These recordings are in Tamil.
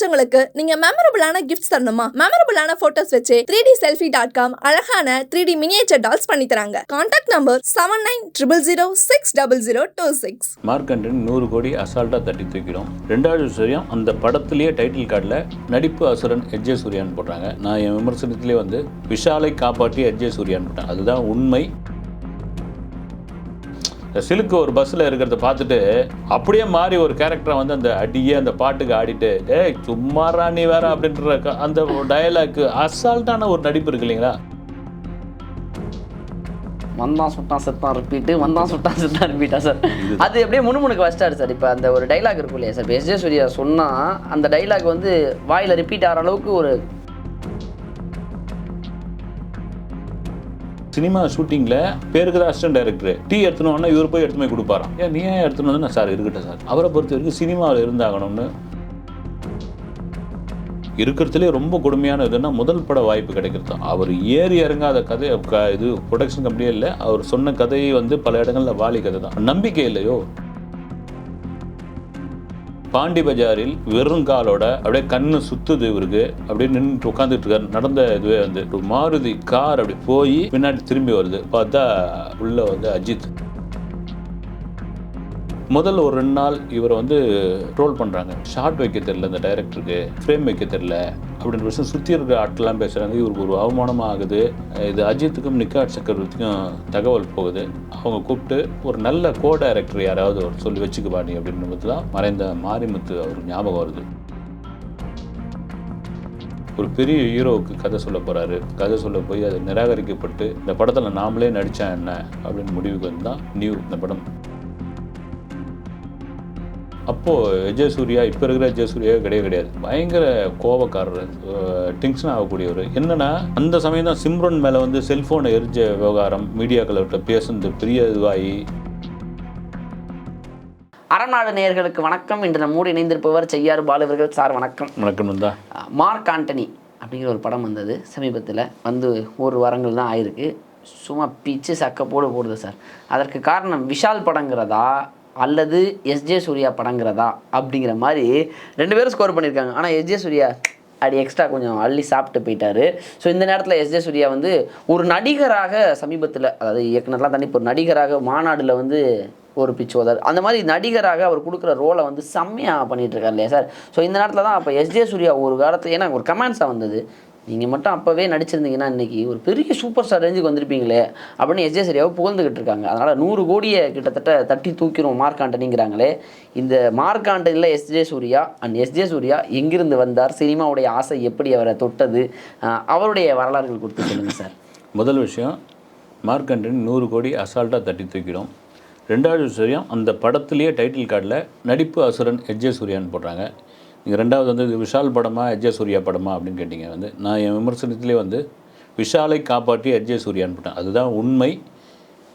பிடிச்சவங்களுக்கு நீங்க மெமரபிளான கிஃப்ட்ஸ் தரணுமா? மெமரபிளான போட்டோஸ் வச்சு three D selfie dot com அழகான த்ரீ டி மினியேச்சர் டால்ஸ் பண்ணி தராங்க contact number seven nine triple zero six double zero two six Markandan நூறு கோடி அசால்ட்டாக தட்டி தூக்கிடும் ரெண்டாவது விஷயம் அந்த படத்திலேயே டைட்டில் கார்டில் நடிப்பு அசுரன் எச் ஜே சூர்யான்னு போடுறாங்க நான் என் விமர்சனத்திலே வந்து விஷாலை காப்பாற்றி எச் ஜே சூர்யான்னு போட்டேன். அதுதான் உண்மை. இந்த சிலுக்கு ஒரு பஸ்ஸில் இருக்கிறத பார்த்துட்டு அப்படியே மாறி ஒரு கேரக்டரை வந்து அந்த அடியே அந்த பாட்டுக்கு ஆடிட்டு ஏய் சும்மாரா நீ வேற அப்படின்ற அந்த டயலாக்கு அசால்ட்டான ஒரு நடிப்பு இருக்கு இல்லைங்களா? வந்தான் சுட்டான் செத்தான் ரிப்பீட்டு வந்தான் சுட்டான் செத்தான் ரிப்பீட்டா சார். அது அப்படியே முணுமுணுக்கு வச்சிட்டாரு சார். இப்போ அந்த ஒரு டைலாக் இருக்கும் இல்லையா சார்? இப்போ எஸ் ஜே சூர்யா சொன்னால் அந்த டைலாக் வந்து வாயில் ரிப்பீட் ஆகிற அளவுக்கு ஒரு சினிமா ஷூட்டிங்கில் பேருக்கு தான் அசிஸ்டன்ட் டைரக்டர் டீ எடுத்துனோன்னா இவர் போய் எடுத்து போய் கொடுப்பாராம். ஏன் நீ ஏன் எடுத்துன்னு வந்து சார் இருக்கட்டும் சார். அவரை பொறுத்த வரைக்கும் சினிமாவில் இருந்தாகணும்னு இருக்கிறதுலே ரொம்ப கொடுமையான இதுன்னா முதல் பட வாய்ப்பு கிடைக்கிறது. தான். அவர் ஏறி இறங்காத கதை இது ப்ரொடக்ஷன் கம்பெனியே இல்லை. அவர் சொன்ன கதையை வந்து பல இடங்களில் வாலி கதை தான் நம்பிக்கை இல்லையோ? பாண்டி பஜாரில் வெறும் காலோட அப்படியே கண்ணு சுத்துது இவருக்கு. அப்படியே நின்று உட்காந்துட்டு இருக்காரு. நடந்த இதுவே வந்து ஒரு மாருதி கார் அப்படி போய் பின்னாடி திரும்பி வருது. பார்த்தா உள்ள வந்து அஜித். முதல்ல ஒரு ரெண்டு நாள் இவரை வந்து ட்ரோல் பண்ணுறாங்க ஷார்ட் வைக்க தெரில இந்த டைரக்டருக்கு ஃப்ரேம் வைக்க தெரில அப்படின்ற விஷயம் சுற்றி இருக்கிற ஆட்கள்லாம் பேசுகிறாங்க இவருக்கு ஒரு அவமானமாக ஆகுது. இது அஜித்துக்கும் நிக்காட் சக்கரவர்த்திக்கும் தகவல் போகுது. அவங்க கூப்பிட்டு ஒரு நல்ல கோ டைரக்டர் யாராவது ஒரு சொல்லி வச்சுக்க நீ அப்படின்றது தான் மறைந்த மாரிமுத்து அவர் ஞாபகம் வருது. ஒரு பெரிய ஹீரோவுக்கு கதை சொல்ல போகிறாரு கதை சொல்ல போய் அது நிராகரிக்கப்பட்டு இந்த படத்தில் நாமளே நடித்தா என்ன அப்படின்னு முடிவுக்கு வந்து தான் நியூ இந்த படம். அப்போது விஜய் சூர்யா இப்போ இருக்கிற விஜய் சூர்யா கிடையவே கிடையாது. பயங்கர கோபக்காரர் டென்ஷன் ஆகக்கூடியவர். என்னன்னா அந்த சமயம் தான் சிம்ரன் மேலே வந்து செல்ஃபோனை எரிஞ்ச விவகாரம் மீடியாக்கள்கிட்ட பேசுனது பெரிய இதுவாகி அறநாடு நேயர்களுக்கு வணக்கம். இன்று நம்மோடு இணைந்திருப்பவர் செய்யாறு பாலுவர்கள் சார் வணக்கம். வணக்கம் தான் மார்க் ஆண்டனி அப்படிங்கிற ஒரு படம் வந்தது. சமீபத்தில் வந்து ஒரு வாரங்கள் தான் ஆயிருக்கு. சும்மா பிச்சு சக்க போடு போடுது சார். அதற்கு காரணம் விஷால் படங்கிறதா? அல்லது எஸ்ஜே சூர்யா படங்கிறதா அப்படிங்கிற மாதிரி ரெண்டு பேரும் ஸ்கோர் பண்ணியிருக்காங்க. ஆனால் எஸ்ஜே சூர்யா அடி எக்ஸ்ட்ரா கொஞ்சம் அள்ளி சாப்பிட்டு போயிட்டார். ஸோ இந்த நேரத்தில் எஸ்ஜே சூர்யா வந்து ஒரு நடிகராக சமீபத்தில் அதாவது இயக்குனர்லாம் தண்ணி இப்போ ஒரு நடிகராக மாநாடில் வந்து ஒரு பிச்சோதர் அந்த மாதிரி நடிகராக அவர் கொடுக்குற ரோலை வந்து செம்மையாக பண்ணிட்டு இல்லையா சார்? ஸோ இந்த நேரத்தில் தான் அப்போ எஸ்ஜே சூர்யா ஒரு காலத்தில் ஏன்னா ஒரு கமெண்ட்ஸாக வந்தது. நீங்கள் மட்டும் அப்போவே நடிச்சிருந்தீங்கன்னா இன்னைக்கு ஒரு பெரிய சூப்பர் ஸ்டார் ரேஞ்சுக்கு வந்திருப்பீங்களே அப்படின்னு எஸ்ஜே சூர்யாவை புகழ்ந்துக்கிட்டு இருக்காங்க. அதனால் நூறு கோடியை கிட்டத்தட்ட தட்டி தூக்கிறோம் மார்க் ஆண்டனிங்கிறாங்களே. இந்த Mark ஆண்டனியில் SJ Surya and SJ Surya எங்கிருந்து வந்தார் சினிமாவுடைய ஆசை எப்படி அவரை தொட்டது அவருடைய வரலாறுகள் கொடுத்து சொல்லுங்கள் சார். முதல் விஷயம் மார்க்கண்டன் நூறு கோடி அசால்ட்டாக தட்டி தூக்கிடும். ரெண்டாவது விஷயம் அந்த படத்துலேயே டைட்டில் கார்டில் நடிப்பு அசுரன் எஸ்ஜே சூர்யான்னு போடுறாங்க. நீங்கள் ரெண்டாவது வந்து இது விஷால் படமா எஜ்ஜே சூர்யா படமா அப்படின்னு கேட்டிங்க. வந்து நான் என் விமர்சனத்திலே வந்து விஷாலை காப்பாற்றி எஜ்ஜே சூர்யான்னு போட்டேன் அதுதான் உண்மை.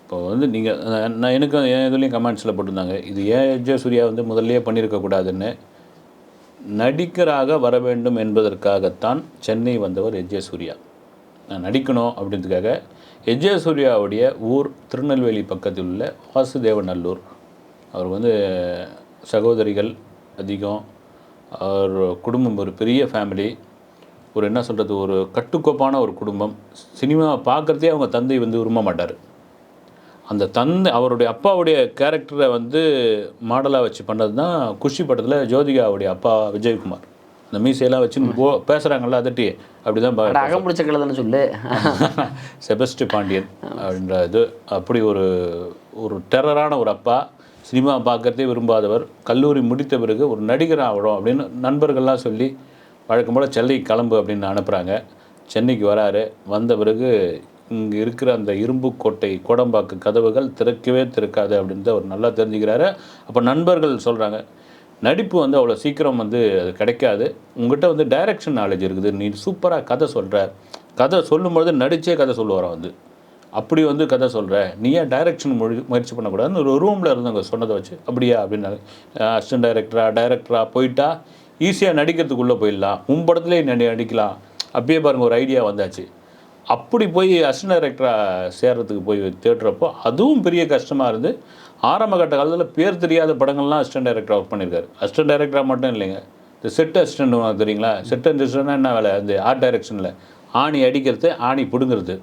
இப்போ வந்து நீங்கள் நான் எனக்கு என் இதுலேயும் கமெண்ட்ஸில் போட்டிருந்தாங்க. இது ஏன் எச் சூர்யா வந்து முதல்லையே பண்ணியிருக்கக்கூடாதுன்னு நடிகராக வர வேண்டும் என்பதற்காகத்தான் சென்னை வந்தவர் எஜ்ஜே சூர்யா. நான் நடிக்கணும் அப்படின்றதுக்காக எஜ்ஜே சூர்யாவுடைய ஊர் திருநெல்வேலி பக்கத்தில் உள்ள வாசுதேவநல்லூர். அவர் வந்து சகோதரிகள் அதிகம். அவர் குடும்பம் ஒரு பெரிய ஃபேமிலி ஒரு என்ன சொல்கிறது ஒரு கட்டுக்கோப்பான ஒரு குடும்பம். சினிமாவை பார்க்குறதே அவங்க தந்தை வந்து விரும்ப மாட்டார். அந்த தந்தை அவருடைய அப்பாவுடைய கேரக்டரை வந்து மாடலாக வச்சு பண்ணது தான் குஷி படத்தில் ஜோதிகாவுடைய அப்பா விஜயகுமார். அந்த மீசையெல்லாம் வச்சு போ பேசுகிறாங்கல்ல அதட்டி அப்படி தான் அட அகம் பிடிச்ச கழுதுன்னு சொல்லு. செபஸ்டி பாண்டியன் அப்படின்ற இது. அப்படி ஒரு ஒரு டெரரான ஒரு அப்பா. சினிமா பார்க்கறதே விரும்பாதவர். கல்லூரி முடித்த பிறகு ஒரு நடிகர் ஆகணும் அப்படின்னு நண்பர்கள்லாம் சொல்லி வழக்கம் போல் சென்னைக்கு கிளம்பு அப்படின்னு அனுப்புகிறாங்க சென்னைக்கு வராரு. வந்த பிறகு இங்கே இருக்கிற அந்த இரும்பு கோட்டை கோடம்பாக்கு கதவுகள் திறக்கவே திறக்காது அப்படின்றத அவர் நல்லா தெரிஞ்சுக்கிறாரு. அப்போ நண்பர்கள் சொல்கிறாங்க நடிப்பு வந்து அவ்வளோ சீக்கிரம் வந்து அது கிடைக்காது. உங்ககிட்ட வந்து டைரக்ஷன் நாலேஜ் இருக்குது. நீ சூப்பராக கதை சொல்கிற கதை சொல்லும்பொழுது நடித்தே கதை சொல்லுவாராம் வந்து. அப்படி வந்து கதை சொல்கிற நீ ஏன் டைரக்ஷன் மொழி முயற்சி பண்ணக்கூடாதுன்னு ஒரு ரூமில் இருந்தவங்க சொன்னதை வச்சு அப்படியா? அப்படின்னாங்க அசிஸ்டன்ட் டைரக்டரா டைரக்டரா போயிட்டா ஈஸியாக நடிக்கிறதுக்குள்ளே போயிடலாம். உன் படத்துலேயே நடி நடிக்கலாம். அப்படியே பாருங்கள் ஒரு ஐடியா வந்தாச்சு. அப்படி போய் அசிஸ்டன்ட் டைரக்டராக சேர்கிறதுக்கு போய் தேடுறப்போ அதுவும் பெரிய கஷ்டமாக இருந்து ஆரம்ப கட்ட காலத்தில் பேர் தெரியாத படங்கள்லாம் அசிஸ்டன்ட் டைரக்டர் ஒர்க் பண்ணியிருக்காரு. அசிஸ்டன்ட் டைரக்டராக மட்டும் இல்லைங்க. இந்த செட் அசிஸ்டன்ட் தெரியுங்களா? செட் அசிஸ்டன்ட்னா என்ன வேலை? அந்த ஆர்ட் டைரக்ஷனில் ஆணி அடிக்கிறது ஆணி பிடுங்கிறது.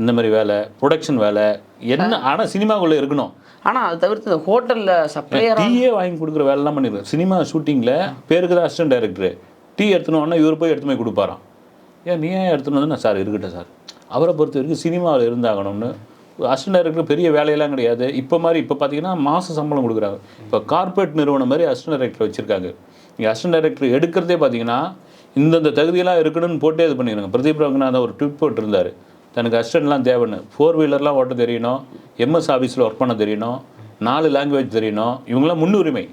இந்த மாதிரி வேலை ப்ரொடக்ஷன் வேலை என்ன ஆனால் சினிமாக்குள்ளே இருக்கணும். ஆனால் அதை தவிர்த்து இந்த ஹோட்டலில் சப்ளையர் டீயே வாங்கி கொடுக்குற வேலைலாம் பண்ணிருக்கேன் சினிமா ஷூட்டிங்கில் பேருக்கு தான் அசிஸ்டன்ட் டைரக்டர் டீ எடுத்துனோன்னா இவர் போய் எடுத்து போய் கொடுப்பாராம். ஏன் நீ ஏன் நான் சார் இருக்கட்டும் சார். அவரை பொறுத்த வரைக்கும் சினிமாவில் இருந்தாகணும்னு அசிஸ்டன்ட் டைரக்டர் பெரிய வேலையெல்லாம் கிடையாது. இப்போ மாதிரி இப்போ பார்த்தீங்கன்னா மாத சம்பளம் கொடுக்குறாங்க. இப்போ கார்ப்பரேட் நிறுவனம் மாதிரி அசிஸ்டன்ட் டைரக்டர் வச்சுருக்காங்க. நீங்கள் அசிஸ்டன்ட் டைரக்டர் எடுக்கிறதே பார்த்தீங்கன்னா இந்தந்த தகுதியெல்லாம் இருக்கணும்னு போட்டே இது பண்ணிடுறாங்க பிரதீப் ரங்கநாதன் ஒரு ட்விட் போட்டிருந்தாரு. தனக்கு அசிஸ்டன்ட்லாம் தேவைன்னு. ஃபோர் வீலர்லாம் ஓட்ட தெரியணும் எம்எஸ் ஆஃபீஸில் ஒர்க் பண்ண தெரியணும் நாலு லாங்குவேஜ் தெரியணும் இவங்களாம் முன்னுரிமை.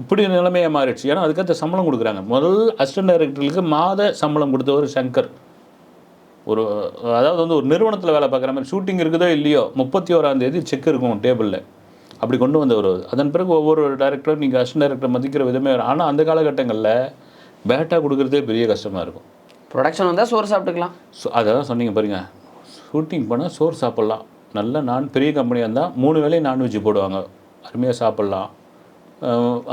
இப்படி நிலைமையாக மாறிடுச்சு. ஏன்னா அதுக்கேற்ற சம்பளம் கொடுக்குறாங்க. முதல் அசிஸ்டன்ட் டைரக்டர்களுக்கு மாத சம்பளம் கொடுத்த ஒரு சங்கர். ஒரு அதாவது வந்து ஒரு நிறுவனத்தில் வேலை பார்க்குற மாதிரி ஷூட்டிங் இருக்குதோ இல்லையோ முப்பத்தி ஓராம் தேதி செக் இருக்கும் டேபிளில் அப்படி கொண்டு வந்தவர் அதன் பிறகு ஒவ்வொரு டைரக்டரும் நீங்கள் அசிஸ்டன்ட் டைரக்டர் மதிக்கிற விதமே ஆனால் அந்த காலகட்டங்களில் பேட்டா கொடுக்குறதே பெரிய கஷ்டமாக இருக்கும். ப்ரொடக்ஷன் வந்தால் சோறு சாப்பிட்டுக்கலாம். ஸோ அதான் சொன்னீங்க பாருங்க. ஷூட்டிங் பண்ணால் சோறு சாப்பிட்லாம். நல்ல நான் பெரிய கம்பெனியாக இருந்தால் மூணு வேலையும் நான்வெஜ் போடுவாங்க. அருமையாக சாப்பிட்லாம்.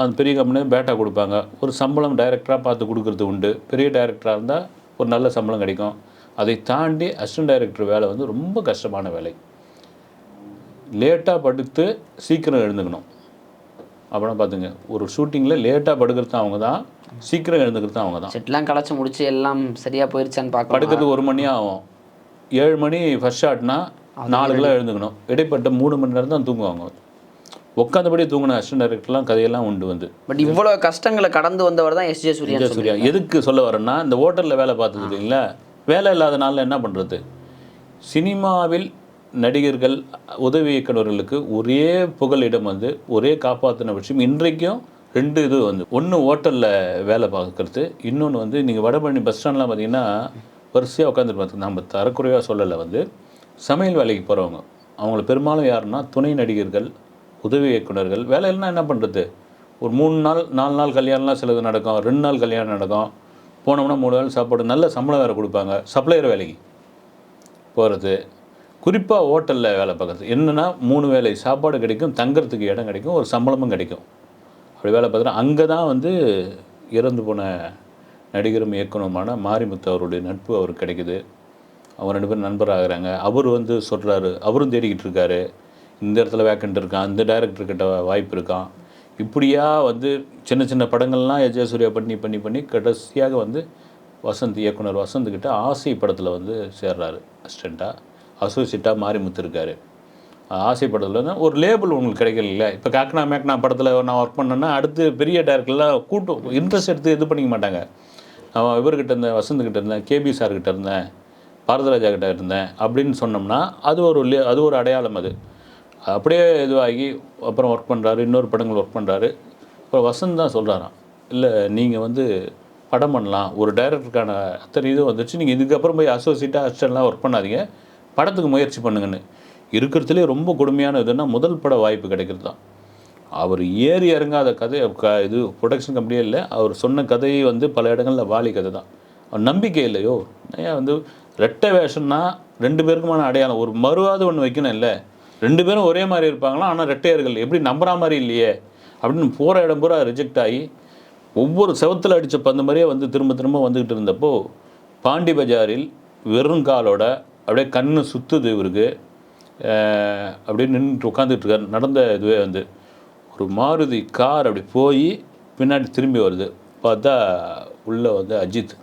அந்த பெரிய கம்பெனி பேட்டா கொடுப்பாங்க. ஒரு சம்பளம் டைரக்டராக பார்த்து கொடுக்கறது உண்டு. பெரிய டைரக்டராக இருந்தால் ஒரு நல்ல சம்பளம் கிடைக்கும். அதை தாண்டி அசிஸ்டன்ட் டைரக்டர் வேலை வந்து ரொம்ப கஷ்டமான வேலை. லேட்டாக படுத்து சீக்கிரம் எழுந்துக்கணும். அப்புறம் பார்த்துங்க ஒரு ஷூட்டிங்கில் லேட்டாக படுக்கிறது அவங்க தான் சீக்கிரம் எழுந்துக்கிறது அவங்க தான் செட்லாம் களைச்சி முடிச்சு எல்லாம் சரியாக போயிருச்சான்னு பார்க்கணும்? படுக்கிறதுக்கு ஒரு மணி ஆகும். ஏழு மணி ஃபர்ஸ்ட் ஷாட்னா நாலு கிலோ எழுந்துக்கணும். இடைப்பட்ட மூணு மணி நேரம் தான் தூங்குவாங்க. உட்காந்தபடி தூங்கின அசிஸ்டன்ட் டைரக்டர்லாம் கதையெல்லாம் உண்டு வந்து. பட் இவ்வளோ கஷ்டங்களை கடந்து வந்தவர் தான் எஸ்ஜே சூர்யா விஜய் சூர்யா எதுக்கு சொல்ல வரேன்னா இந்த ஹோட்டலில் வேலை பார்த்தது இல்லைங்களா? வேலை இல்லாத நாளில் என்ன பண்ணுறது சினிமாவில் நடிகர்கள் உதவி இயக்குநர்களுக்கு ஒரே புகலிடம் வந்து ஒரே காப்பாற்றின விஷயம் இன்றைக்கும் ரெண்டு இது வந்து ஒன்று ஹோட்டலில் வேலை பார்க்குறது இன்னொன்று வந்து நீங்கள் வடபழனி பஸ் ஸ்டாண்ட்லாம் பார்த்தீங்கன்னா வரிசையாக உட்காந்துட்டு பார்த்து நம்ம தரக்குறைவாக சொல்லலை வந்து சமையல் வேலைக்கு போகிறவங்க அவங்கள பெரும்பாலும் யாருன்னா துணை நடிகர்கள் உதவி இயக்குனர்கள் வேலையில்னா என்ன பண்ணுறது ஒரு மூணு நாள் நாலு நாள் கல்யாணம்லாம் சிலது நடக்கும் ரெண்டு நாள் கல்யாணம் நடக்கும் போனோம்னா மூணு வேலை சாப்பாடு நல்ல சம்பளம் வேறு கொடுப்பாங்க சப்ளையர் வேலைக்கு போகிறது குறிப்பாக ஹோட்டலில் வேலை பார்க்குறது. என்னென்னா மூணு வேலை சாப்பாடு கிடைக்கும் தங்குறதுக்கு இடம் கிடைக்கும் ஒரு சம்பளமும் கிடைக்கும். அப்படி வேலை பார்த்தா அங்கே தான் வந்து இறந்து போன நடிகரும் இயக்குனருமான மாரிமுத்து அவருடைய நட்பு அவருக்கு கிடைக்குது. அவர் ரெண்டு பேரும் நண்பராகிறாங்க. அவர் வந்து சொல்கிறாரு அவரும் தேடிக்கிட்டு இருக்காரு. இந்த இடத்துல வேக்கண்ட் இருக்கான் இந்த டைரக்டர்கிட்ட வாய்ப்பு இருக்கான். இப்படியா வந்து சின்ன சின்ன படங்கள்லாம் எஜய சூர்யா பண்ணி பண்ணி பண்ணி கடைசியாக வந்து வசந்த் இயக்குனர் வசந்த்கிட்ட ஆசை படத்தில் வந்து சேர்றாரு அசிஸ்டண்ட்டாக அசோசியேட்டாக மாரிமுத்து இருக்காரு. ஆசை ஒரு லேபிள் உங்களுக்கு கிடைக்கல இப்போ காக்னா மேக்னா படத்தில் நான் ஒர்க் பண்ணேன்னா அடுத்து பெரிய டேரக்டர்லாம் கூட்டம் இன்ட்ரெஸ்ட் எடுத்து இது பண்ணிக்க மாட்டாங்க. நான் இவர்கிட்ட இருந்தேன் வசந்த் கிட்ட இருந்தேன் கேபி சார் கிட்ட இருந்தேன் பாரதராஜா கிட்ட இருந்தேன் அப்படின்னு சொன்னோம்னா அது ஒரு லே அது ஒரு அடையாளம் அது. அப்படியே இதுவாகி அப்புறம் ஒர்க் பண்ணுறாரு இன்னொரு படங்கள் ஒர்க் பண்ணுறாரு அப்புறம் வசந்த் தான் சொல்கிறாராம் இல்லை நீங்கள் வந்து படம் பண்ணலாம். ஒரு டைரக்டருக்கான அத்தனை இது வந்துச்சு. நீங்கள் இதுக்கப்புறம் போய் அசோசியேட்டாக அசிஸ்டன்ட்லாம் ஒர்க் பண்ணாதீங்க. படத்துக்கு முயற்சி பண்ணுங்கன்னு. இருக்கிறதுலே ரொம்ப கொடுமையான இதுன்னா முதல் பட வாய்ப்பு கிடைக்கிறது தான். அவர் ஏறி இறங்காத கதை க இது ப்ரொடக்ஷன் கம்பெனியே இல்லை அவர் சொன்ன கதையை வந்து பல இடங்களில் வாலி கதை தான். அவர் நம்பிக்கை இல்லையோ? ஏன் வந்து ரெட்டை வேஷம்னா ரெண்டு பேருக்குமான அடையாளம். ஒரு மறுவாது ஒன்று வைக்கணும் இல்லை. ரெண்டு பேரும் ஒரே மாதிரி இருப்பாங்களா? ஆனால் ரெட்டையர்கள் எப்படி நம்புற மாதிரி இல்லையே? அப்படின்னு போகிற இடம் பூரா ரிஜெக்ட் ஆகி ஒவ்வொரு செவத்தில் அடித்த பந்து மாதிரியே வந்து திரும்ப திரும்ப வந்துக்கிட்டு இருந்தப்போ பாண்டி பஜாரில் வெறும் காலோட அப்படியே கண்ணு சுத்துது இவருக்கு. அப்படியே நின்றுட்டு உட்காந்துட்டு இருக்கார் நடந்த இதுவே வந்து ஒரு மாருதி கார் அப்படி போய் பின்னாடி திரும்பி வருது. பார்த்தா உள்ளே வந்து அஜித்.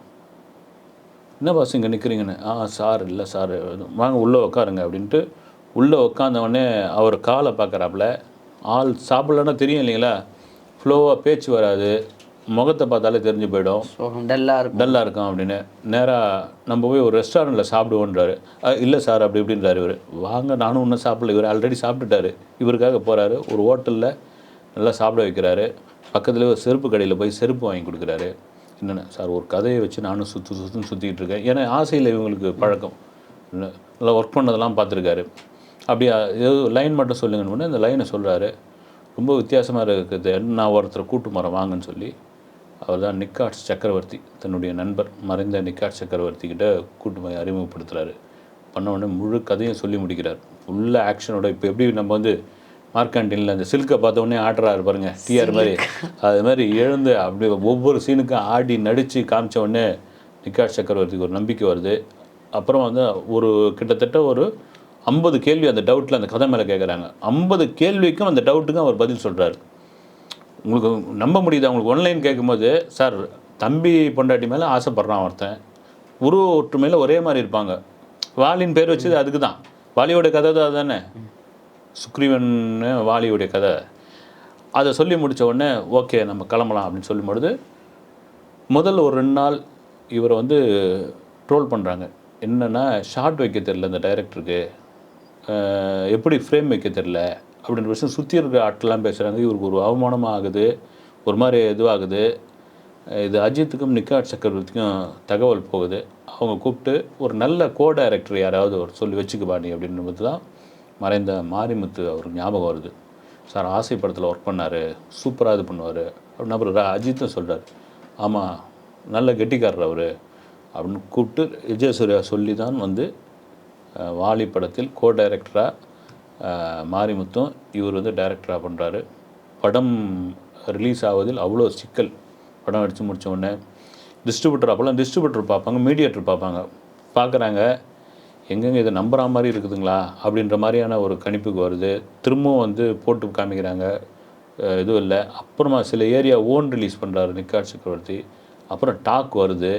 என்ன பாஸ் இங்கே நிற்கிறீங்கன்னு ஆ சார் இல்லை சார். வாங்க உள்ளே உட்காருங்க அப்படின்ட்டு உள்ளே உட்காந்தவொடனே அவர் காலை பார்க்குறாப்புல. ஆள் சாப்பிட்லன்னா தெரியும் இல்லைங்களா? ஃப்ளோவாக பேச்சு வராது. முகத்தை பார்த்தாலே தெரிஞ்சு போயிடும். டல்லாக இருக்கும். டல்லாக இருக்கும் அப்படின்னு. நேராக நம்ம போய் ஒரு ரெஸ்டாரண்ட்டில் சாப்பிடுவோன்றாரு. "அஹ், இல்லை சார் அப்படி இப்படின்றாரு இவர். வாங்க நானும் இன்னும் சாப்பிடல. இவர் ஆல்ரெடி சாப்பிட்டுட்டாரு. இவருக்காக போகிறாரு ஒரு ஹோட்டலில் நல்லா சாப்பிட வைக்கிறாரு. பக்கத்தில் ஒரு செருப்பு கடையில் போய் செருப்பு வாங்கி கொடுக்குறாரு. என்னென்ன? சார் ஒரு கதையை வச்சு நானும் சுற்று சுற்றுன்னு சுற்றிக்கிட்டு இருக்கேன். ஏன்னா ஆசையில் இவங்களுக்கு பழக்கம். இல்ல, நல்லா ஒர்க் பண்ணதெல்லாம் பார்த்துருக்காரு. அப்படியே ஏதோ லைன் மட்டும் சொல்லுங்கன்னு இந்த லைனை சொல்கிறாரு ரொம்ப வித்தியாசமாக இருக்குது நான் ஒருத்தரை கூட்டு மரம் வாங்கன்னு சொல்லி. அவர் தான் நிக்காட்ஸ் சக்கரவர்த்தி. தன்னுடைய நண்பர் மறைந்த நிக்காட்ஸ் சக்கரவர்த்தி கிட்ட கூட்டு போய் அறிமுகப்படுத்துகிறாரு பண்ண உடனே முழு கதையும் சொல்லி முடிக்கிறார். ஃபுல்லாக ஆக்ஷனோட இப்போ எப்படி நம்ம வந்து மார்க்கண்டினில் அந்த சில்கை பார்த்த உடனே ஆடுறாரு பாருங்க டிஆர் மாதிரி. அது மாதிரி எழுந்து அப்படி ஒவ்வொரு சீனுக்கும் ஆடி நடித்து காமிச்ச உடனே நிக்காஷ் சக்கரவர்த்திக்கு ஒரு நம்பிக்கை வருது. அப்புறம் வந்து ஒரு கிட்டத்தட்ட ஒரு ஐம்பது கேள்வி அந்த டவுட்டில் அந்த கதை மேலே கேட்குறாங்க ஐம்பது கேள்விக்கும் அந்த டவுட்டுக்கும் அவர் பதில் சொல்கிறாரு உங்களுக்கு நம்ப முடியுதா? உங்களுக்கு ஒன்லைன் கேட்கும்போது சார் தம்பி பொண்டாட்டி மேலே ஆசைப்பட்றான் ஒருத்தன். உருவ ஒற்றுமையில் ஒரே மாதிரி இருப்பாங்க. வாலின் பேர் வச்சது அதுக்கு தான் வாலியோட கதை தான் அதுதானே? சுக்ரீவன் வாலியுடைய கதை. அதை சொல்லி முடிச்ச உடனே ஓகே நம்ம கிளம்பலாம் அப்படின்னு சொல்லும்பொழுது முதல் ஒரு ரெண்டு நாள் இவரை வந்து ட்ரோல் பண்ணுறாங்க என்னென்னா ஷார்ட் வைக்க தெரில இந்த டைரக்டருக்கு எப்படி ஃப்ரேம் வைக்க தெரில அப்படின்ற விஷயம் சுற்றி இருக்கிற ஆட்கள்லாம் பேசுகிறாங்க இவருக்கு ஒரு அவமானமாக ஆகுது ஒரு மாதிரி இதுவாகுது. இது அஜித்துக்கும் நிக்காட் சக்கரவர்த்திக்கும் தகவல் போகுது. அவங்க கூப்பிட்டு ஒரு நல்ல கோ டைரக்டர் யாராவது ஒரு சொல்லி வச்சுக்க நீ அப்படின்றது தான் மறைந்த மாரிமுத்து அவருக்கு ஞாபகம் வருது. சார் ஆசை படத்தில் ஒர்க் பண்ணார் சூப்பராக இது பண்ணுவார். அப்படின்னு அப்புறம் அஜித்தும் சொல்கிறார் ஆமாம் நல்ல கெட்டிக்காரர் அவர் அப்படின்னு கூப்பிட்டு விஜயசூர்யா சொல்லி தான் வந்து வாலி படத்தில் கோ டைரக்டராக மாரிமுத்தும் இவர் வந்து டைரக்டராக பண்ணுறாரு படம் ரிலீஸ் ஆவதில் அவ்வளோ சிக்கல். படம் அடித்து முடித்த உடனே டிஸ்ட்ரிபியூட்டர் அப்போல்லாம் டிஸ்ட்ரிபியூட்டர் பார்ப்பாங்க மீடியேட்டர் பார்ப்பாங்க. பார்க்குறாங்க எங்கெங்கே இதை நம்புற மாதிரி இருக்குதுங்களா? அப்படின்ற மாதிரியான ஒரு கணிப்புக்கு வருது. திரும்பவும் வந்து போட்டு காமிக்கிறாங்க. இதுவும் இல்லை. அப்புறமா சில ஏரியா ஓன் ரிலீஸ் பண்ணுறாரு நிக்காட் சக்கரவர்த்தி. அப்புறம் டாக் வருது.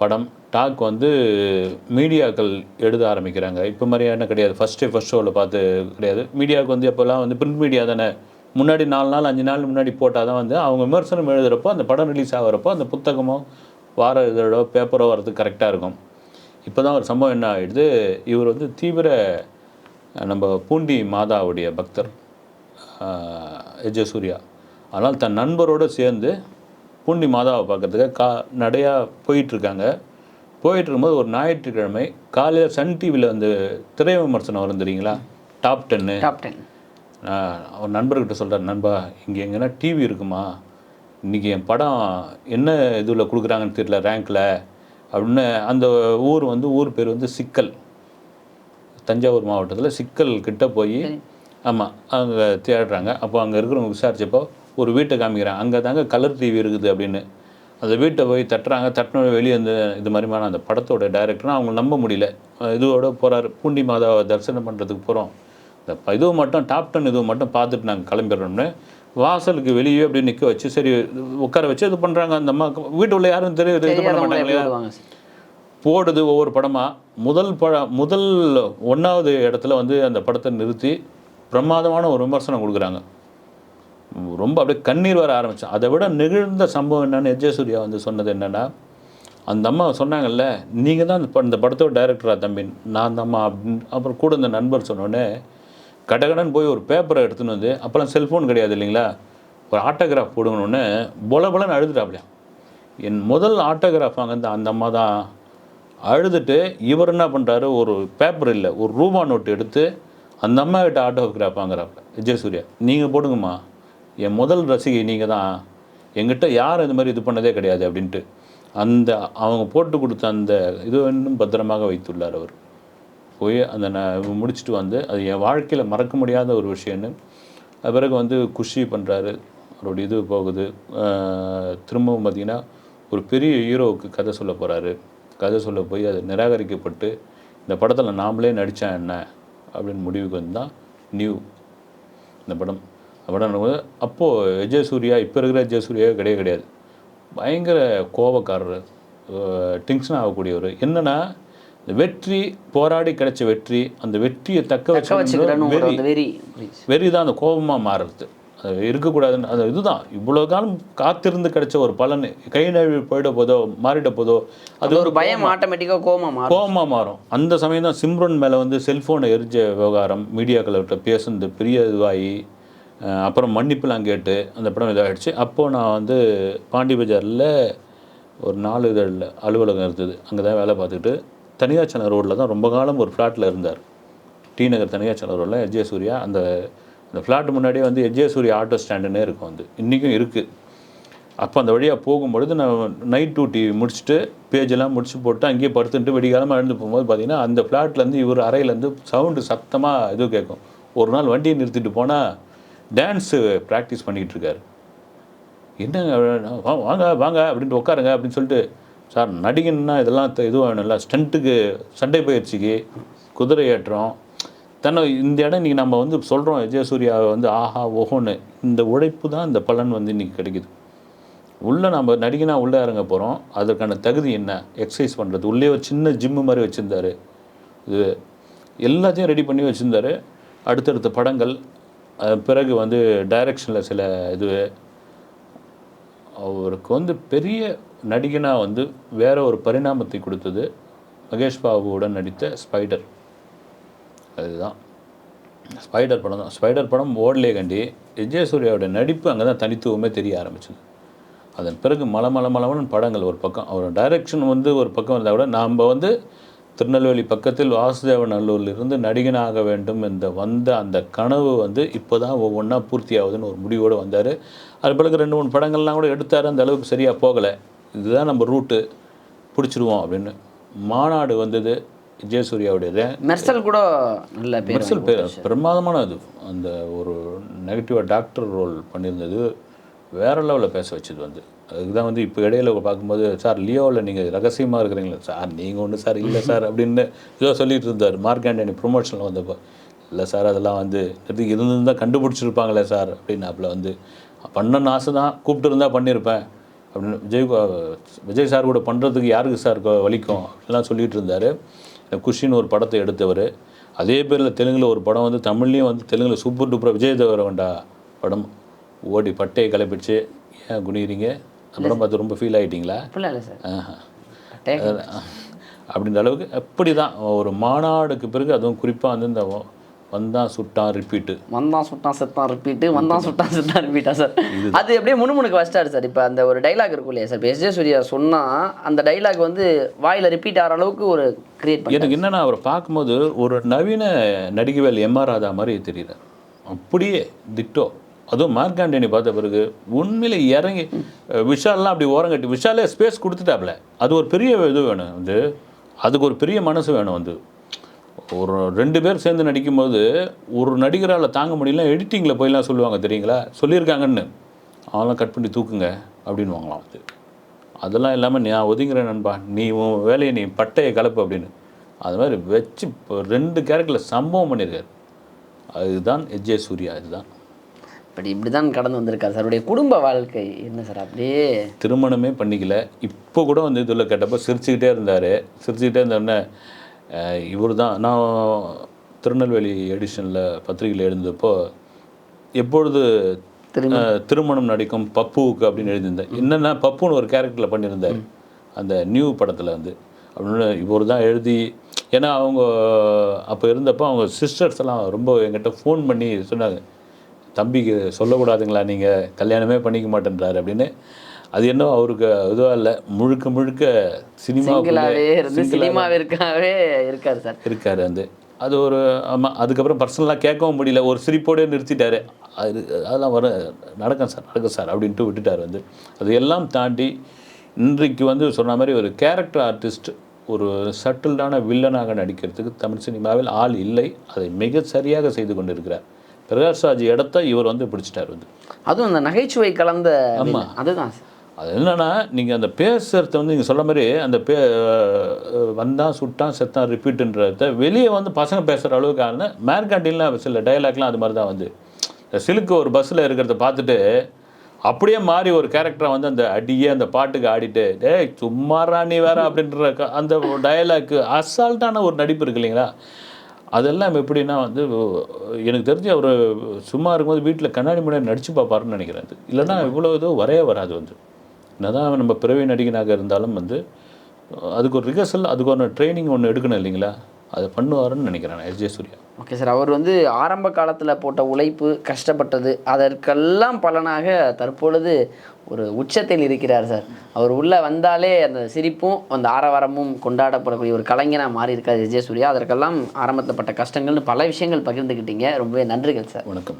படம் டாக் வந்து மீடியாக்கள் எழுத ஆரம்பிக்கிறாங்க. இப்போ மாதிரியான கிடையாது. ஃபஸ்ட்டே ஃபஸ்ட் ஷோவில் பார்த்து கிடையாது. மீடியாவுக்கு வந்து எப்போல்லாம் வந்து பிரிண்ட் மீடியா தானே. முன்னாடி நாலு நாள் அஞ்சு நாள் முன்னாடி போட்டால் தான் வந்து அவங்க விமர்சனம் எழுதுகிறப்போ அந்த படம் ரிலீஸ் ஆகிறப்போ அந்த புத்தகமோ வார இதழோ பேப்பரோ வரதுக்கு கரெக்டாக இருக்கும். இப்போ தான் ஒரு சம்பவம் என்ன ஆகிடுது இவர் வந்து தீவிர நம்ம பூண்டி மாதாவுடைய பக்தர் எஜசூர்யா ஆனால் தன் நண்பரோடு சேர்ந்து பூண்டி மாதாவை பார்க்கறதுக்கு கா நடையாக போயிட்டுருக்காங்க போயிட்டு இருக்கும்போது ஒரு ஞாயிற்றுக்கிழமை காலையில் சன் டிவியில் வந்து திரை விமர்சனம் வரும் தெரியுங்களா? டாப் டென்னு டாப் டென் அவர் நண்பர்கிட்ட சொல்கிறார் நண்பா இங்கே எங்கன்னா டிவி இருக்குமா? இன்றைக்கி என் படம் என்ன இதில் கொடுக்குறாங்கன்னு தெரியல ரேங்க்கில் அப்படின்னு அந்த ஊர் வந்து ஊர் பேர் வந்து சிக்கல். தஞ்சாவூர் மாவட்டத்தில் சிக்கல் கிட்ட போய் ஆமாம் அங்கே தேடுறாங்க. அப்போ அங்கே இருக்கிறவங்க விசாரிச்சப்போ ஒரு வீட்டை காமிக்கிறாங்க அங்கே தாங்க கலர் டிவி இருக்குது அப்படின்னு. அந்த வீட்டை போய் தட்டுறாங்க தட்டின வெளியே அந்த இது மாதிரிமான அந்த படத்தோட டைரக்டர்னா அவங்க நம்ப முடியல. இதோட போகிறாரு பூண்டி மாதாவை தரிசனம் பண்ணுறதுக்கு போகிறோம் இந்த இதுவும் மட்டும் டாப் டென் இதுவும் மட்டும் பார்த்துட்டு நாங்கள் கிளம்பிடுறோம்னு வாசலுக்கு வெளியே அப்படி நிற்க வச்சு சரி உட்கார வச்சு இது பண்ணுறாங்க அந்த அம்மா வீட்டுக்குள்ள யாரும் தெரியும் இது பண்ண மாட்டாங்க போடுது ஒவ்வொரு படமாக முதல் பட முதல் ஒன்றாவது இடத்துல வந்து அந்த படத்தை நிறுத்தி பிரமாதமான ஒரு விமர்சனம் கொடுக்குறாங்க. ரொம்ப அப்படியே கண்ணீர் வர ஆரம்பித்தேன் அதை விட நிகழ்ந்த சம்பவம் என்னென்னு எஜ்ஜே சூர்யா வந்து சொன்னது என்னென்னா அந்த அம்மா சொன்னாங்கல்ல நீங்கள் தான் இந்த ப- இந்த படத்தோட டைரக்டரா தம்பி. நான் அந்த அம்மா அப்படின்னு. அப்புறம் கூட இந்த நண்பர் சொன்னோடனே கடகடன் போய் ஒரு பேப்பரை எடுத்துன்னு வந்து அப்போல்லாம் செல்ஃபோன் கிடையாது இல்லைங்களா? ஒரு ஆட்டோகிராஃப் போடுங்கன்னு பொல பொலன்னு அழுதுட்டாப்லையா? என் முதல் ஆட்டோகிராஃப் வாங்க அந்த அம்மா தான். அழுதுட்டு இவர் என்ன பண்ணுறாரு ஒரு பேப்பர் இல்லை ஒரு ரூபா நோட்டு எடுத்து அந்த அம்மா கிட்ட ஆட்டோகிராஃப் வாங்குறாப்புல விஜய் சூர்யா நீங்கள் போடுங்கம்மா. என் முதல் ரசிகை நீங்கள் தான். எங்கிட்ட யாரும் இது மாதிரி இது பண்ணதே கிடையாது அப்படின்ட்டு. அந்த அவங்க போட்டு கொடுத்த அந்த இது இன்னும் பத்திரமாக வைத்துள்ளார் அவர். போய் அந்த நான் முடிச்சுட்டு வந்து அது என் வாழ்க்கையில் மறக்க முடியாத ஒரு விஷயம்னு. அது பிறகு வந்து குஷி பண்ணுறாரு அவருடைய இது போகுது. திரும்பவும் பார்த்திங்கன்னா ஒரு பெரிய ஹீரோவுக்கு கதை சொல்ல போகிறாரு கதை சொல்ல போய் அது நிராகரிக்கப்பட்டு இந்த படத்தில் நாமளே நடித்தேன் என்ன? அப்படின்னு முடிவுக்கு வந்து தான் நியூ. இந்த படம். படம் நடக்கும்போது அப்போது விஜய் சூர்யா இப்போ இருக்கிற விஜய் சூர்யா கிடையவே கிடையாது. பயங்கர கோபக்காரர் டென்ஷன் ஆகக்கூடியவர். என்னன்னா இந்த வெற்றி போராடி கிடைச்ச வெற்றி அந்த வெற்றியை தக்க வச்சுக்கிறேன்னு வெறி. வெறி. தான் அந்த கோபமாக மாறுறது. அது இருக்கக்கூடாதுன்னு அது இதுதான். இவ்வளோ காலம் காத்திருந்து கிடைச்ச ஒரு பலன் கை நழுவி போயிட போதோ மாறிட போதோ அது ஒரு பயம் ஆட்டோமேட்டிக்காக கோமா கோபமாக மாறும். அந்த சமயம் தான் சிம்ரன் மேலே வந்து செல்ஃபோனை எரிஞ்ச விவகாரம் மீடியாக்கள்கிட்ட பேசுனது பெரிய இதுவாகி அப்புறம் மன்னிப்புலாம் கேட்டு அந்த படம் இதாகிடுச்சு. அப்போது நான் வந்து பாண்டி பஜாரில் ஒரு நாலு இதழில் அலுவலகம் இருந்தது. அங்கே தான் வேலை பார்த்துக்கிட்டு தனியாச்சலம் ரோட்டில் தான் ரொம்ப காலம் ஒரு ஃப்ளாட்டில் இருந்தார். டி நகர் தனியாச்சலம் ரோட்டில் எஜ்ஜே சூர்யா. அந்த அந்த ஃப்ளாட் முன்னாடியே வந்து எஜ்ஜே சூர்யா ஆட்டோ ஸ்டாண்டுன்னே இருக்கும் வந்து இன்றைக்கும் இருக்குது அப்போ அந்த வழியாக போகும்பொழுது நான் நைட் டியூட்டி முடிச்சுட்டு பேஜெல்லாம் முடிச்சு போட்டு அங்கேயே படுத்துட்டு வெடிகாலமாக எழுந்து போகும்போது பார்த்தீங்கன்னா அந்த ஃப்ளாட்லேருந்து இவர் அறையிலேருந்து சவுண்டு சத்தமாக இது கேட்கும் ஒரு நாள் வண்டியை நிறுத்திட்டு போனால் டான்ஸு ப்ராக்டிஸ் பண்ணிக்கிட்டு இருக்காரு என்னங்க வாங்க வாங்க அப்படின்ட்டு உட்காருங்க அப்படின்னு சொல்லிட்டு சார் நடிகன்னா இதெல்லாம் த- இதுவும் வேணும்ல ஸ்டண்ட்டுக்கு சண்டை பயிற்சிக்கு குதிரை ஏற்றம். தன்னை இந்த இடம் இன்றைக்கி நம்ம வந்து சொல்கிறோம் விஜயசூர்யாவை வந்து ஆஹா ஓஹோன்னு. இந்த உழைப்பு தான் இந்த பலன் வந்து இன்றைக்கி கிடைக்குது. உள்ளே நம்ம நடிகனா உள்ளே இறங்க போகிறோம் அதற்கான தகுதி என்ன? எக்ஸசைஸ் பண்ணுறது உள்ளே ஒரு சின்ன ஜிம்மு மாதிரி வச்சுருந்தாரு. இது எல்லாத்தையும் ரெடி பண்ணி வச்சுருந்தாரு. அடுத்தடுத்த படங்கள் பிறகு வந்து டைரக்ஷனில் சில இது அவருக்கு வந்து பெரிய நடிகனாக வந்து வேற ஒரு பரிணாமத்தை கொடுத்தது மகேஷ் பாபுவுடன் நடித்த ஸ்பைடர் அதுதான். ஸ்பைடர் படம் தான். ஸ்பைடர் படம் ஓடலே கண்டி விஜயசூரியாவோட நடிப்பு அங்கே தான் தனித்துவமே தெரிய ஆரம்பிச்சது. அதன் பிறகு மலமல மலமலன் படங்கள் ஒரு பக்கம் அவர் டைரக்ஷன் வந்து ஒரு பக்கம் இருந்தால் கூட நாம் வந்து திருநெல்வேலி பக்கத்தில் வாசுதேவநல்லூரில் இருந்து நடிகனாக வேண்டும் என்ற வந்த அந்த கனவு வந்து இப்போ தான் ஒவ்வொன்றா பூர்த்தி ஆகுதுன்னு ஒரு முடிவோடு வந்தார். அது பிறகு ரெண்டு மூணு படங்கள்லாம் கூட எடுத்தார். அந்த அளவுக்கு சரியாக போகலை. இதுதான் நம்ம ரூட்டு. பிடிச்சிருவோம் அப்படின்னு மாநாடு வந்தது விஜயசூர்யாவுடையது. மெர்சல் கூட நல்ல பேர் மெர்சல் பேர் பிரமாதமான இது அந்த ஒரு நெகட்டிவாக டாக்டர் ரோல் பண்ணியிருந்தது. வேற லெவலில் பேச வச்சது வந்து. அதுக்கு தான் வந்து இப்போ இடையில பார்க்கும்போது சார் லியோவில் நீங்கள் ரகசியமாக இருக்கிறீங்களா? சார் நீங்கள் ஒன்று சார் இல்லை சார் அப்படின்னு ஏதோ சொல்லிட்டு இருந்தார். மார்க் ஆண்டனி ப்ரொமோஷனில் வந்தப்போ இல்லை சார் அதெல்லாம் வந்து இது இருந்திருந்தால் கண்டுபிடிச்சிருப்பாங்களே சார் அப்படின்னாப்புல வந்து பண்ணணும்னு ஆசை தான் கூப்பிட்டு இருந்தால் பண்ணியிருப்பேன் அப்படின்னு விஜய் விஜய் சார் கூட பண்ணுறதுக்கு யாருக்கு சார் வலிக்கும்? அப்படிலாம் சொல்லிட்டு இருந்தார். குஷின்னு ஒரு படத்தை எடுத்தவர். அதே பேரில் தெலுங்கில் ஒரு படம் வந்து தமிழ்லேயும் வந்து தெலுங்கில் சூப்பர் டூப்பர் விஜய் தேவரகொண்டா படம் ஓடி பட்டையை கிளப்பிடுச்சு. ஏன் குனிகிறீங்க படம் பார்த்து ரொம்ப ஃபீல் ஆகிட்டீங்களா இல்லை சார் அப்படின்ற அளவுக்கு அப்படி தான் ஒரு மாநாடுக்கு பிறகு அதுவும் குறிப்பாக வந்து இந்த வந்தான் சுட்டான் ரிப்பீட்டு வந்தான் சுட்டான் செத்தான் ரிப்பீட்டு வந்தான் சுட்டான் செத்தான் ரிப்பீட்டா சார் அது அப்படியே முணுமுணுக்கு வச்சிட்டாரு சார் இப்போ அந்த ஒரு டைலாக் இருக்கும் இல்லையா சார் இப்போ எஸ் ஜே சூர்யா சொன்னால் அந்த டைலாக் வந்து வாயில் ரிப்பீட் ஆகிற அளவுக்கு ஒரு கிரியேட் எனக்கு என்னன்னா அவரை பார்க்கும்போது ஒரு நவீன நடிகவேல் எம்ஆர் ராதா மாதிரி தெரியுறார் அப்படியே திட்டோ. அதுவும் மார்க்காண்டனி பார்த்த பிறகு உண்மையில் இறங்கி விஷால்லாம் அப்படி ஓரங்கட்டி விஷாலே ஸ்பேஸ் கொடுத்துட்டாப்ல. அது ஒரு பெரிய இது வேணும் வந்து. அதுக்கு ஒரு பெரிய மனசு வேணும் வந்து. ஒரு ரெண்டு பேர் சேர்ந்து நடிக்கும்போது ஒரு நடிகரால் தாங்க முடியல எடிட்டிங்கில் போயெல்லாம் சொல்லுவாங்க தெரியுங்களா? சொல்லியிருக்காங்கன்னு. அவெல்லாம் கட் பண்ணி தூக்குங்க அப்படின்னு வாங்கலாம் வந்து. அதெல்லாம் இல்லாமல் நான் ஒதுங்கிறேன் நண்பா. நீ உன் வேலையை நீ பட்டையை கலப்பு அப்படின்னு. அது மாதிரி வச்சு இப்போ ரெண்டு கேரக்டரில் சம்பவம் பண்ணியிருக்காரு. அதுதான் எஜ்ஜே சூர்யா இதுதான். இப்படி இப்படி தான் கடந்து வந்திருக்காரு. சார் அவருடைய குடும்ப வாழ்க்கை என்ன சார்? அப்படியே திருமணமே பண்ணிக்கல. இப்போ கூட வந்து இதில் கேட்டப்போ சிரிச்சுக்கிட்டே இருந்தார். சிரிச்சுக்கிட்டே இருந்தோடனே இவர் தான் நான் திருநெல்வேலி எடிஷனில் பத்திரிகையில் எழுந்தப்போ எப்பொழுது திருமணம். நடிக்கும் பப்புவுக்கு அப்படின்னு எழுதியிருந்தேன். என்னென்னா பப்புன்னு ஒரு கேரக்டரில் பண்ணியிருந்தார். அந்த நியூ படத்தில் வந்து. அப்படின்னு இவர் தான் எழுதி ஏன்னா அவங்க அப்போ இருந்தப்போ அவங்க சிஸ்டர்ஸ் எல்லாம் ரொம்ப என்கிட்ட ஃபோன் பண்ணி சொன்னாங்க. தம்பிக்கு சொல்லக்கூடாதுங்களா நீங்கள் கல்யாணமே பண்ணிக்க மாட்டேன்றாரு அப்படின்னு. அது என்ன அவருக்கு இதுவாக இல்லை முழுக்க முழுக்க சினிமா சிங்கிளாவே இருந்து சினிமாவிற்காகவே இருக்காரு சார். இருக்காரு வந்து. அது ஒரு ஆமாம் அதுக்கப்புறம் பர்சனலாக கேட்கவும் முடியல ஒரு சிரிப்போடே நிறுத்திட்டாரு. அது அதெல்லாம் வர நடக்கும் சார் நடக்கும் சார் அப்படின்ட்டு விட்டுட்டார் வந்து. அது எல்லாம் தாண்டி இன்றைக்கு வந்து சொன்ன மாதிரி ஒரு கேரக்டர் ஆர்டிஸ்ட் ஒரு சட்டில்டான வில்லனாக நடிக்கிறதுக்கு தமிழ் சினிமாவில் ஆள் இல்லை. அதை மிக சரியாக செய்து கொண்டிருக்கிறார். பிரகாஷ்ராஜ் இடத்த இவர் வந்து பிடிச்சிட்டார் வந்து. அதுவும் அந்த நகைச்சுவை கலந்த வில்லன். அதுதான். அது என்னன்னா நீங்கள் அந்த பேசுறத வந்து நீங்கள் சொல்ல மாதிரி அந்த பே வந்தான் சுட்டான் செத்தான் ரிப்பீட்டுன்றத வெளியே வந்து பசங்க பேசுகிற அளவுக்கான மேற்காண்டிலாம் சில டைலாக்லாம் அது மாதிரி தான் வந்து சிலுக்கு ஒரு பஸ்ஸில் இருக்கிறத பார்த்துட்டு அப்படியே மாறி ஒரு கேரக்டரை வந்து அந்த அடியே அந்த பாட்டுக்கு ஆடிட்டு டேய் சும்மாரா நீ வேற அப்படின்ற அந்த டயலாக்கு அசால்ட்டான ஒரு நடிப்பு இருக்கு இல்லைங்களா? அதெல்லாம் எப்படின்னா வந்து எனக்கு தெரிஞ்சு அவர் சும்மா இருக்கும்போது வீட்டில் கண்ணாடி முன்னாடி நடிச்சு பார்ப்பாருன்னு நினைக்கிறேன் அது. இல்லைன்னா இவ்வளோ இது வரவே வராது வந்து. என்னதான் நம்ம பிறவி நடிகனாக இருந்தாலும் வந்து அதுக்கு ஒரு ரிஹர்சல் அதுக்கு ஒரு ட்ரைனிங் ஒன்று எடுக்கணும் இல்லைங்களா? அதை பண்ணுவாருன்னு நினைக்கிறேன் S J Surya okay sir அவர் வந்து ஆரம்ப காலத்தில் போட்ட உழைப்பு கஷ்டப்பட்டது அதற்கெல்லாம் பலனாக தற்பொழுது ஒரு உச்சத்தில் இருக்கிறார் சார். அவர் உள்ளே வந்தாலே அந்த சிரிப்பும் அந்த ஆரவாரமும் கொண்டாடப்படக்கூடிய ஒரு கலைஞனாக மாறி இருக்கார் விஜய் சூர்யா அதற்கெல்லாம் ஆரம்பத்தில் பட்ட கஷ்டங்கள்னு பல விஷயங்கள் பகிர்ந்துக்கிட்டீங்க. ரொம்பவே நன்றிகள் சார். வணக்கம்.